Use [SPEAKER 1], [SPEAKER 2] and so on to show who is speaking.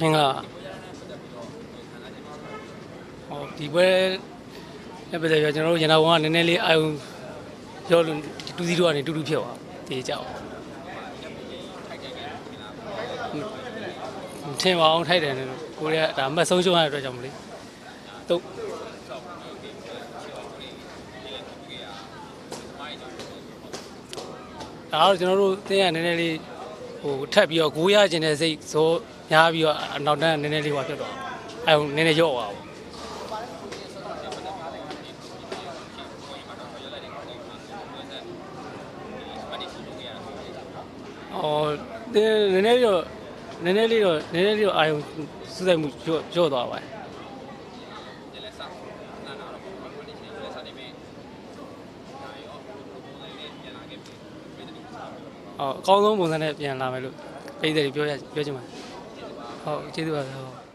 [SPEAKER 1] မင်္ဂလာဟောဒီပွဲလည်းပတ်သက်ပြီးတော့ကျွန်တော်တို့ရန်တော်ကနည်းနည်းလေးအာယုံပြောလို့တူစီတို့ကနေတူတူဖြစ်သွားတေးကြအောင်မထင်ပါအောင်ထိုက်တယ်လို့ကိုရီးယားဒါအမှတ်ဆုံးရှုံးရတဲ့အတွက်ကြောင့်မလို့တော့ဒါတော့ကျွန်တော်တို့တင်းရနည်းနည်းလေး ဟိုထပ်ပြီးတော့ဂိုးရခြင်းတဲ့စိတ်ဇောညားပြီးတော့အနောက်တန်းကနည်းနည်းလေးဟောဖြစ်သွားအဲနည်းနည်းရော့သွားပါအော်နည်းနည်းလေးတော့နည်းနည်းလေးတော့နည်းနည်းလေးတော့အာယုံစူးစိုက်မှုရော့ရော့သွားပါတယ် အော်အကောင်းဆုံးပုံစံနဲ့ပြန်လာမယ်လို့ပြည်သူတွေပြောရပြောချင်ပါတယ်ဟုတ်ကျေးဇူးပါဗျာဟုတ်